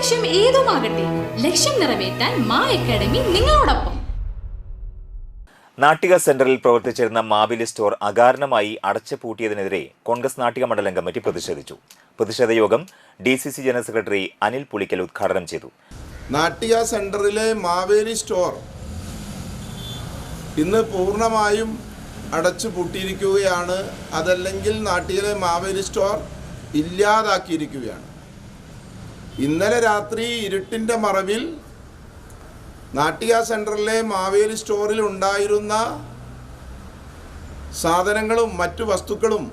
ലക്ഷ്യം ഏതുമാകട്ടെ ലക്ഷ്യം നിറവേറ്റാൻ മാ അക്കാഡമി നിങ്ങളോടൊപ്പം. നാട്ടിക സെന്ററിൽ പ്രവർത്തിച്ചിരുന്ന മാവിലി സ്റ്റോർ അകാരണമായി അടച്ചുപൂട്ടിയതിനെതിരെ കോൺഗ്രസ് നാട്ടിക മണ്ഡലം കമ്മിറ്റി പ്രതിഷേധിച്ചു. പ്രതിഷേധ യോഗം D C C general secretary Anil Pulikkal ഉദ്ഘാടനം ചെയ്തു. നാട്ടിക സെൻട്രലിലെ മാവേലി സ്റ്റോർ ഇന്ന് പൂർണമായും അടച്ചു പൂട്ടിയിരിക്കുകയാണ് അതല്ലെങ്കിൽ നാട്ടിലെ മാവേലി സ്റ്റോർ ഇല്ലാതാക്കിയിരിക്കുകയാണ്. ഇന്നലെ രാത്രി ഇരുട്ടിന്റെ മറവിൽ നാട്ടിക സെന്ററിലെ മാവേലി സ്റ്റോറിൽ ഉണ്ടായിരുന്ന സാധനങ്ങളും മറ്റു വസ്തുക്കളും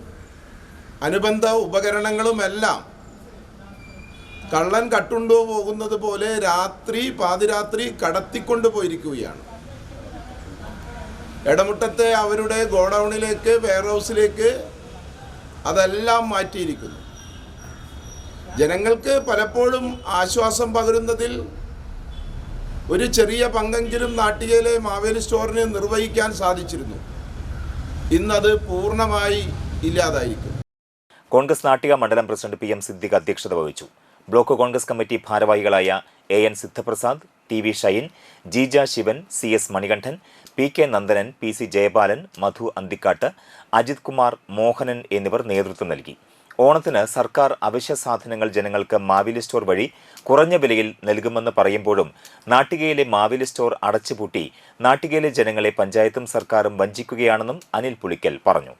അനുബന്ധ ഉപകരണങ്ങളും എല്ലാം കള്ളൻ കട്ടുണ്ടോ പോകുന്നത് പോലെ രാത്രി പാതിരാത്രി കടത്തിക്കൊണ്ടു പോയിരിക്കുകയാണ്. ഇടമുട്ടത്തെ അവരുടെ ഗോഡൗണിലേക്ക് വെയർഹൗസിലേക്ക് അതെല്ലാം മാറ്റിയിരിക്കുന്നു. ജനങ്ങൾക്ക് പലപ്പോഴും ആശ്വാസം പകരുന്നതിൽ ഒരു ചെറിയ പങ്കെങ്കിലും നാട്ടികയിലെ മാവേലി സ്റ്റോറിനെ നിർവഹിക്കാൻ സാധിച്ചിരുന്നു. ഇന്നത് പൂർണമായി ഇല്ലാതായിരിക്കും. കോൺഗ്രസ് നാട്ടിക മണ്ഡലം പ്രസിഡന്റ് പി എം സിദ്ദിഖ് അധ്യക്ഷത വഹിച്ചു. ബ്ലോക്ക് കോൺഗ്രസ് കമ്മിറ്റി ഭാരവാഹികളായ A N Siddhaprasad T V Shine Jeeja Shivan C S Manikandan P K Nandanan P C Jayapalan Madhu Anthikkad Ajith Kumar Mohanan എന്നിവർ നേതൃത്വം നൽകി. ഓണത്തിന് സർക്കാർ അവശ്യ സാധനങ്ങൾ ജനങ്ങൾക്ക് മാവേലി സ്റ്റോർ വഴി കുറഞ്ഞ വിലയിൽ നൽകുമെന്ന് പറയുമ്പോഴും നാട്ടികയിലെ മാവേലി സ്റ്റോർ അടച്ചുപൂട്ടി നാട്ടികയിലെ ജനങ്ങളെ പഞ്ചായത്തും സർക്കാരും വഞ്ചിക്കുകയാണെന്നും അനിൽ പുളിക്കൽ പറഞ്ഞു.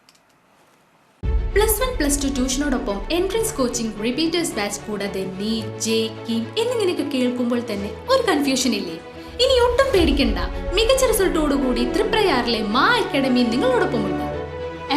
പ്ലസ് വൺ പ്ലസ് ടു ട്യൂഷനോടൊപ്പം എൻട്രൻസ് കോച്ചിങ് റിപ്പീറ്റേഴ്സ് ബാച്ച് കൂടാതെ നീറ്റ് ജെ കീം എന്നിങ്ങനെയൊക്കെ കേൾക്കുമ്പോൾ തന്നെ ഒരു കൺഫ്യൂഷൻ ഇല്ലേ? ഇനി ഒട്ടും പേടിക്കണ്ട. മികച്ച റിസൾട്ടോടുകൂടി ത്രിപ്രയാറിലെ മാ അക്കാഡമി നിങ്ങളോടൊപ്പമുണ്ട്.